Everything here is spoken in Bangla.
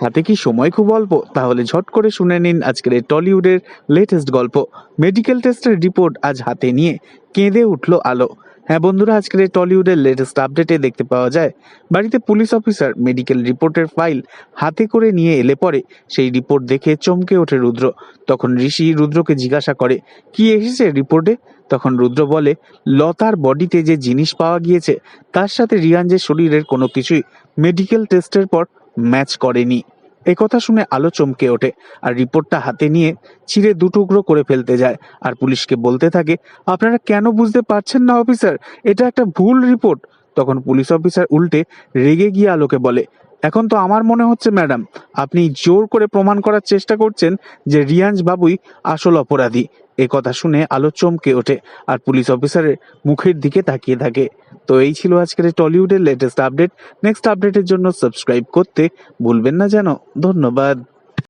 হাতে কি সময় খুব অল্প? তাহলে ঝট করে শুনে নিন আজকের এই টলিউডের লেটেস্ট গল্প। মেডিকেল টেস্টের রিপোর্ট আজ হাতে নিয়ে কেঁদে উঠল আলো। হ্যাঁ বন্ধুরা, আজকের এই টলিউডের লেটেস্ট আপডেটে দেখতে পাওয়া যায়, বাড়িতে পুলিশ অফিসার মেডিকেল রিপোর্টের ফাইল হাতে করে নিয়ে এলে পরে সেই রিপোর্ট দেখে চমকে ওঠে রুদ্র। তখন ঋষি রুদ্রকে জিজ্ঞাসা করে, কি এসেছে রিপোর্টে তখন রুদ্র বলে, লতার বডিতে যে জিনিস পাওয়া গিয়েছে, তার সাথে রিয়াঞ্জের শরীরের কোনো কিছুই মেডিকেল টেস্টের পর ম্যাচ করেনি। একথা শুনে আলো চমকে ওঠে আর রিপোর্টটা হাতে নিয়ে ছিঁড়ে দুটুকরো করে ফেলতে যায়। আর পুলিশকে বলতে থাকে, আপনারা কেন বুঝতে পারছেন না, অফিসার? এটা একটা ভুল রিপোর্ট। তখন পুলিশ অফিসার উল্টে রেগে গিয়ে আলোকে বলে, এখন তো আমার মনে হচ্ছে, ম্যাডাম, আপনি জোর করে প্রমাণ করার চেষ্টা করছেন যে রিয়াঞ্জ বাবুই আসল অপরাধী। এ কথা শুনে আলো চমকে ওঠে আর পুলিশ অফিসারের মুখের দিকে তাকিয়ে থাকে। তো এই ছিল আজকের টলিউডের লেটেস্ট আপডেট নেক্সট আপডেটের জন্য সাবস্ক্রাইব করতে ভুলবেন না যেন। ধন্যবাদ।